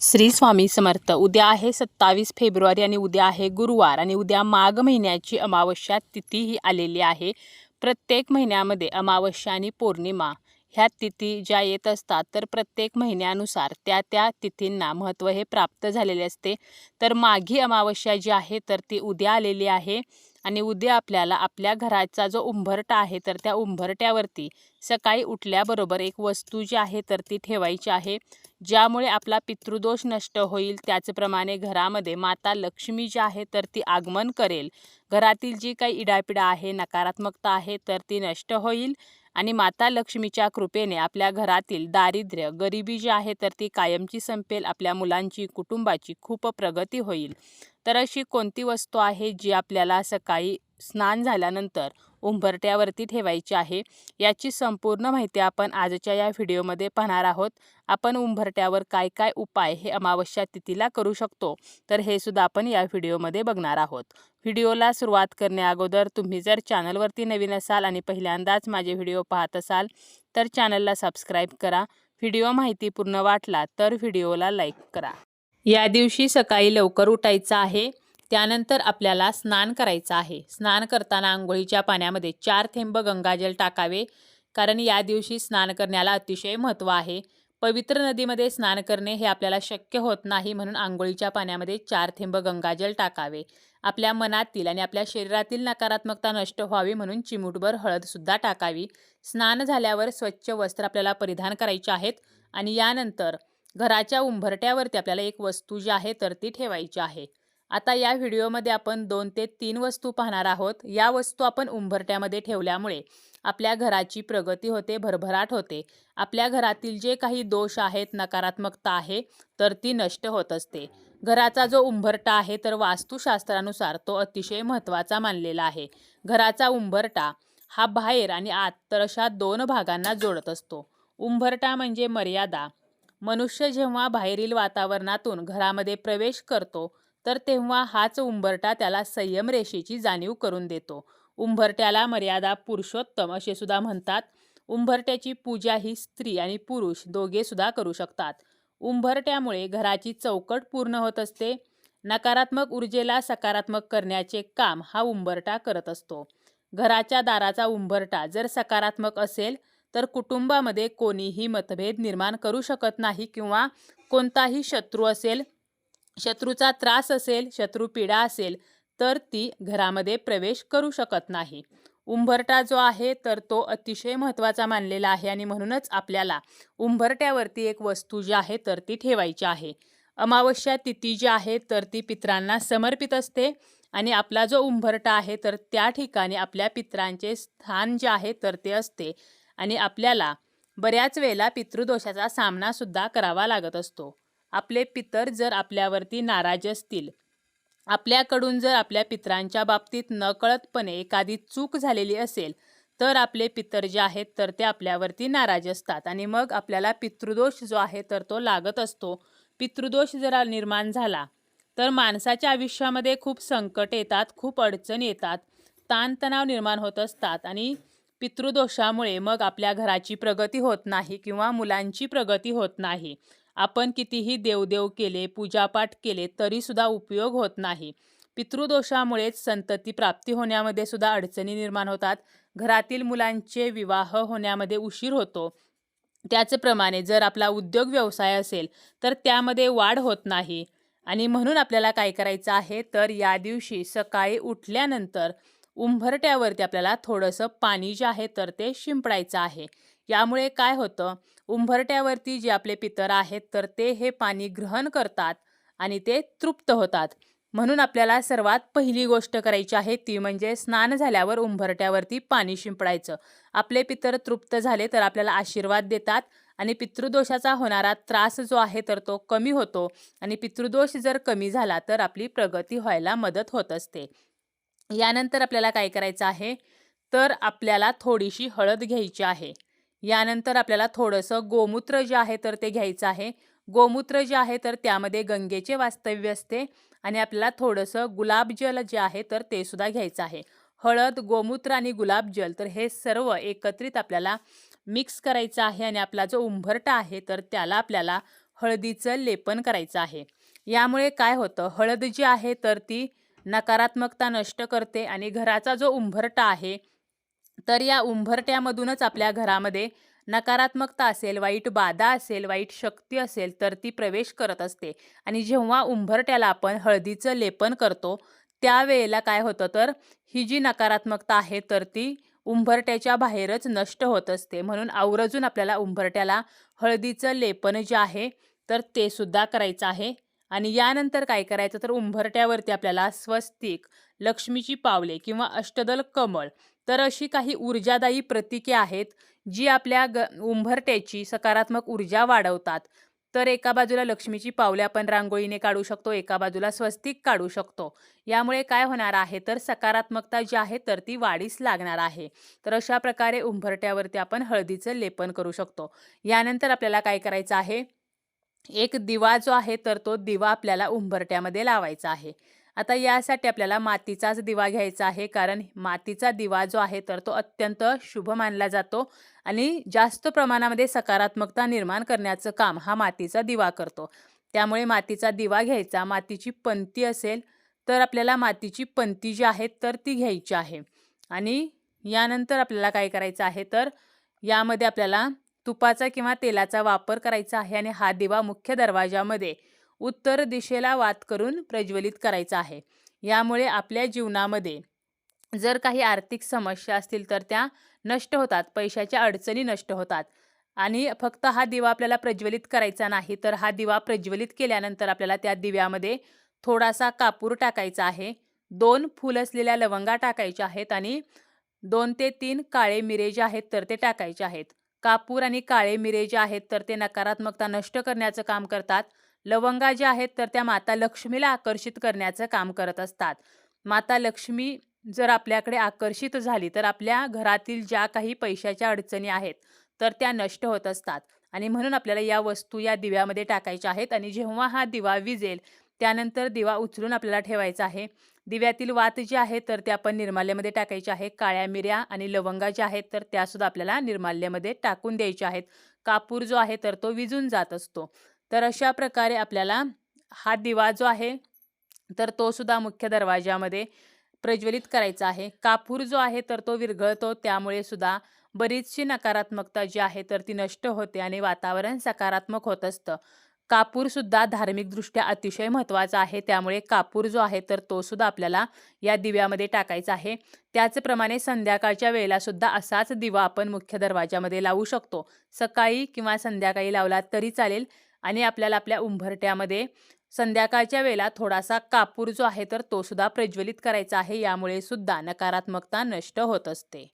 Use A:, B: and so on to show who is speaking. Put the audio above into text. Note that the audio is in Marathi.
A: श्री स्वामी समर्थ. उद्या आहे सत्तावीस फेब्रुवारी आणि उद्या आहे गुरुवार आणि उद्या माघ महिन्याची अमावस्या तिथी ही आलेली आहे. प्रत्येक महिन्यामध्ये अमावस्या आणि पौर्णिमा ह्या तिथी ज्या येत असतात तर प्रत्येक महिन्यानुसार त्या त्या तिथींना महत्त्व हे प्राप्त झालेले असते. तर माघी अमावस्या जी आहे तर ती उद्या आलेली आहे आणि उद्या आपल्याला आपल्या घराचा जो उंबरटा आहे तर त्या उंबरट्यावरती सकाळी उठल्याबरोबर एक वस्तू जी आहे तर ती ठेवायची आहे. ज्यामुळे आपला पितृदोष नष्ट होईल त्याचप्रमाणे घरामध्ये माता लक्ष्मी जी आहे तर ती आगमन करेल. घरातील जी काही इडापिडा आहे नकारात्मकता आहे तर ती नष्ट होईल आणि माता लक्ष्मीच्या कृपेने आपल्या घरातील दारिद्र्य गरिबी जी आहे तर ती कायमची संपेल आपल्या मुलांची कुटुंबाची खूप प्रगती होईल. तर अशी कोणती वस्तू आहे जी आपल्याला सकाळी स्नान झाल्यानंतर उंबरट्यावरती ठेवायची आहे. याची संपूर्ण माहिती आपण आजच्या या व्हिडिओमध्ये पाहणार आहोत. आपण उंबरट्यावर काय काय उपाय हे अमावस्या तिथीला करू शकतो तर हे सुद्धा आपण या व्हिडिओमध्ये बघणार आहोत. व्हिडिओला सुरुवात करण्याअगोदर तुम्ही जर चॅनलवरती नवीन असाल आणि पहिल्यांदाच माझे व्हिडिओ पाहत असाल तर चॅनलला सबस्क्राईब करा. व्हिडिओ माहितीपूर्ण वाटला तर व्हिडिओला लाईक करा. या दिवशी सकाळी लवकर उठायचं आहे. त्यानंतर आपल्याला स्नान करायचं आहे. स्नान करताना आंघोळीच्या पाण्यामध्ये चार थेंब गंगाजल टाकावे कारण या दिवशी स्नान करण्याला अतिशय महत्त्व आहे. पवित्र नदीमध्ये स्नान करणे हे आपल्याला शक्य होत नाही म्हणून आंघोळीच्या पाण्यामध्ये चार थेंब गंगाजल टाकावे. आपल्या मनातील आणि आपल्या शरीरातील नकारात्मकता नष्ट व्हावी म्हणून चिमूटभर हळदसुद्धा टाकावी. स्नान झाल्यावर स्वच्छ वस्त्र आपल्याला परिधान करायचे आहेत आणि यानंतर घराच्या उंबरट्यावरती आपल्याला एक वस्तू जी आहे तर ती ठेवायची आहे. आता या व्हिडिओमध्ये आपण दोन ते तीन वस्तू पाहणार आहोत. या वस्तू आपण उंबरट्यामध्ये ठेवल्यामुळे आपल्या घराची प्रगती होते भरभराट होते. आपल्या घरातील जे काही दोष आहेत नकारात्मकता आहे तर ती नष्ट होत असते. घराचा जो उंबरटा आहे तर वास्तुशास्त्रानुसार तो अतिशय महत्त्वाचा मानलेला आहे. घराचा उंबरटा हा बाहेर आणि आत तर अशा दोन भागांना जोडत असतो. उंबरटा म्हणजे मर्यादा. मनुष्य जेव्हा बाहेरील वातावरणातून घरामध्ये प्रवेश करतो तर तेव्हा हाच उंबरटा त्याला संयम रेषेची जाणीव करून देतो. उंबरट्याला मर्यादा पुरुषोत्तम असे सुद्धा म्हणतात. उंबरट्याची पूजा ही स्त्री आणि पुरुष दोघे सुद्धा करू शकतात. उंबरट्यामुळे घराची चौकट पूर्ण होत असते. नकारात्मक ऊर्जेला सकारात्मक करण्याचे काम हा उंबरटा करत असतो. घराच्या दाराचा उंबरटा जर सकारात्मक असेल तर कुटुंबामध्ये कोणीही मतभेद निर्माण करू शकत नाही किंवा कोणताही शत्रू असेल शत्रूचा त्रास असेल शत्रू पीडा असेल तर ती घरामध्ये प्रवेश करू शकत नाही. उंबरटा जो आहे तर तो अतिशय महत्त्वाचा मानलेला आहे आणि म्हणूनच आपल्याला उंबरट्यावरती एक वस्तू जी आहे तर ती ठेवायची आहे. अमावस्या तिथी जी आहे तर ती पित्रांना समर्पित असते आणि आपला जो उंबरटा आहे तर त्या ठिकाणी आपल्या पित्रांचे स्थान जे आहे तर ते असते आणि आपल्याला बऱ्याच वेळेला पितृदोषाचा सामनासुद्धा करावा लागत असतो. आपले पितर जर आपल्यावरती नाराज असतील. आपल्याकडून जर आपल्या पितरांच्या बाबतीत नकळतपणे एखादी चूक झालेली असेल तर आपले पितर जे आहेत तर ते आपल्यावरती नाराज असतात. आणि मग आपल्याला पितृदोष जो आहे तर तो लागत असतो. पितृदोष जर निर्माण झाला तर माणसाच्या आयुष्यामध्ये खूप संकट येतात खूप अडचण येतात ताणतणाव निर्माण होत असतात. आणि पितृदोषामुळे मग आपल्या घराची प्रगती होत नाही किंवा मुलांची प्रगती होत नाही. आपण कितीही देवदेव केले पूजापाठ केले तरीसुद्धा उपयोग होत नाही. पितृदोषामुळेच संतती प्राप्ती होण्यामध्ये सुद्धा अडचणी निर्माण होतात. घरातील मुलांचे विवाह होण्यामध्ये उशीर होतो. त्याचप्रमाणे जर आपला उद्योग व्यवसाय असेल तर त्यामध्ये वाढ होत नाही. आणि म्हणून आपल्याला काय करायचं आहे तर या दिवशी सकाळी उठल्यानंतर उंबरट्यावरती आपल्याला थोडंसं पाणी जे आहे तर ते शिंपडायचं आहे. यामुळे काय होतं? उंबरट्यावरती जे आपले पितर आहेत तर ते हे पाणी ग्रहण करतात आणि ते तृप्त होतात. म्हणून आपल्याला सर्वात पहिली गोष्ट करायची आहे ती म्हणजे स्नान झाल्यावर उंबरट्यावरती पाणी शिंपडायचं. आपले पितर तृप्त झाले तर आपल्याला आशीर्वाद देतात आणि पितृदोषाचा होणारा त्रास जो आहे तर तो कमी होतो आणि पितृदोष जर कमी झाला तर आपली प्रगती व्हायला मदत होत असते. यानंतर आपल्याला काय करायचं आहे? तर आपल्याला थोडीशी हळद घ्यायची आहे. यानंतर आपल्याला थोडंसं गोमूत्र जे आहे तर ते घ्यायचं आहे. गोमूत्र जे आहे तर त्यामध्ये गंगेचे वास्तव्य असते आणि आपल्याला थोडंसं गुलाबजल जे आहे तर ते सुद्धा घ्यायचं आहे. हळद गोमूत्र आणि गुलाबजल तर हे सर्व एकत्रित आपल्याला मिक्स करायचं आहे आणि आपला जो उंबरटा आहे तर त्याला आपल्याला हळदीचं लेपन करायचं आहे. यामुळे काय होतं? हळद जी आहे तर ती नकारात्मकता नष्ट करते आणि घराचा जो उंबरटा आहे तर या उंभरट्यामधूनच आपल्या घरामध्ये नकारात्मकता असेल वाईट बाधा असेल वाईट शक्ती असेल तर ती प्रवेश करत असते. आणि जेव्हा उंभरट्याला आपण हळदीचं लेपन करतो त्यावेळेला काय होतं तर ही जी नकारात्मकता आहे तर ती उंभरट्याच्या बाहेरच नष्ट होत असते. म्हणून आवर्जून आपल्याला उंभरट्याला हळदीचं लेपन जे आहे तर ते सुद्धा करायचं आहे. आणि यानंतर काय करायचं? तर उंबरट्यावरती आपल्याला स्वस्तिक लक्ष्मीची पावले किंवा अष्टदल कमळ तर अशी काही ऊर्जादायी प्रतीके आहेत जी आपल्या ग उंभरट्याची सकारात्मक ऊर्जा वाढवतात. तर एका बाजूला लक्ष्मीची पावले आपण रांगोळीने काढू शकतो एका बाजूला स्वस्तिक काढू शकतो. यामुळे काय होणार आहे? तर सकारात्मकता जी आहे तर ती वाढीस लागणार आहे. तर अशा प्रकारे उंभरट्यावरती आपण हळदीचं लेपन करू शकतो. यानंतर आपल्याला काय करायचं आहे? एक दिवा जो आहे तर तो दिवा आपल्याला उंबरट्यामध्ये लावायचा आहे. आता यासाठी आपल्याला मातीचाच दिवा घ्यायचा आहे कारण मातीचा दिवा जो आहे तर तो अत्यंत शुभ मानला जातो आणि जास्त प्रमाणामध्ये सकारात्मकता निर्माण करण्याचं काम हा मातीचा दिवा करतो. त्यामुळे मातीचा दिवा घ्यायचा मातीची पंती असेल तर आपल्याला मातीची पंती जी आहे तर ती घ्यायची आहे. आणि यानंतर आपल्याला काय करायचं आहे तर यामध्ये आपल्याला तुपाचा किंवा तेलाचा वापर करायचा आहे आणि हा दिवा मुख्य दरवाजामध्ये उत्तर दिशेला वात करून प्रज्वलित करायचा आहे. यामुळे आपल्या जीवनामध्ये जर काही आर्थिक समस्या असतील तर त्या नष्ट होतात पैशाच्या अडचणी नष्ट होतात. आणि फक्त हा दिवा आपल्याला प्रज्वलित करायचा नाही तर हा दिवा प्रज्वलित केल्यानंतर आपल्याला त्या दिव्यामध्ये थोडासा कापूर टाकायचा आहे. दोन फूल असलेल्या लवंगा टाकायच्या आहेत आणि दोन ते तीन काळे मिरे जे आहेत तर ते टाकायचे आहेत. कापूर आणि काळे मिरे जे आहेत तर ते नकारात्मकता नष्ट करण्याचं काम करतात. लवंगा ज्या आहेत तर त्या माता लक्ष्मीला आकर्षित करण्याचं काम करत असतात. माता लक्ष्मी जर आपल्याकडे आकर्षित झाली तर आपल्या घरातील ज्या काही पैशाच्या अडचणी आहेत तर त्या नष्ट होत असतात. आणि म्हणून आपल्याला या वस्तू या दिव्यामध्ये टाकायच्या आहेत. आणि जेव्हा हा दिवा विजेल त्यानंतर दिवा उचलून आपल्याला ठेवायचा आहे. दिव्यातील वात जी आहे तर ते आपण निर्माल्यामध्ये टाकायचे आहे. काळ्या मिऱ्या आणि लवंगा ज्या आहेत तर त्यासुद्धा आपल्याला निर्माल्यामध्ये टाकून द्यायच्या आहेत. कापूर जो आहे तर तो विजून जात असतो. तर अशा प्रकारे आपल्याला हा दिवा जो आहे तर तो सुद्धा मुख्य दरवाजामध्ये प्रज्वलित करायचा आहे. कापूर जो आहे तर तो विरघळतो. त्यामुळे सुद्धा बरीचशी नकारात्मकता जी आहे तर ती नष्ट होते आणि वातावरण सकारात्मक होत असतं. कापूरसुद्धा धार्मिकदृष्ट्या अतिशय महत्त्वाचा आहे. त्यामुळे कापूर जो आहे तर तो सुद्धा आपल्याला या दिव्यामध्ये टाकायचा आहे. त्याचप्रमाणे संध्याकाळच्या वेळेलासुद्धा असाच दिवा आपण मुख्य दरवाजामध्ये लावू शकतो. सकाळी किंवा संध्याकाळी लावला तरी चालेल. आणि आपल्याला आपल्या उंभरट्यामध्ये संध्याकाळच्या वेळेला थोडासा कापूर जो आहे तर तो सुद्धा प्रज्वलित करायचा आहे. यामुळे सुद्धा नकारात्मकता नष्ट होत असते.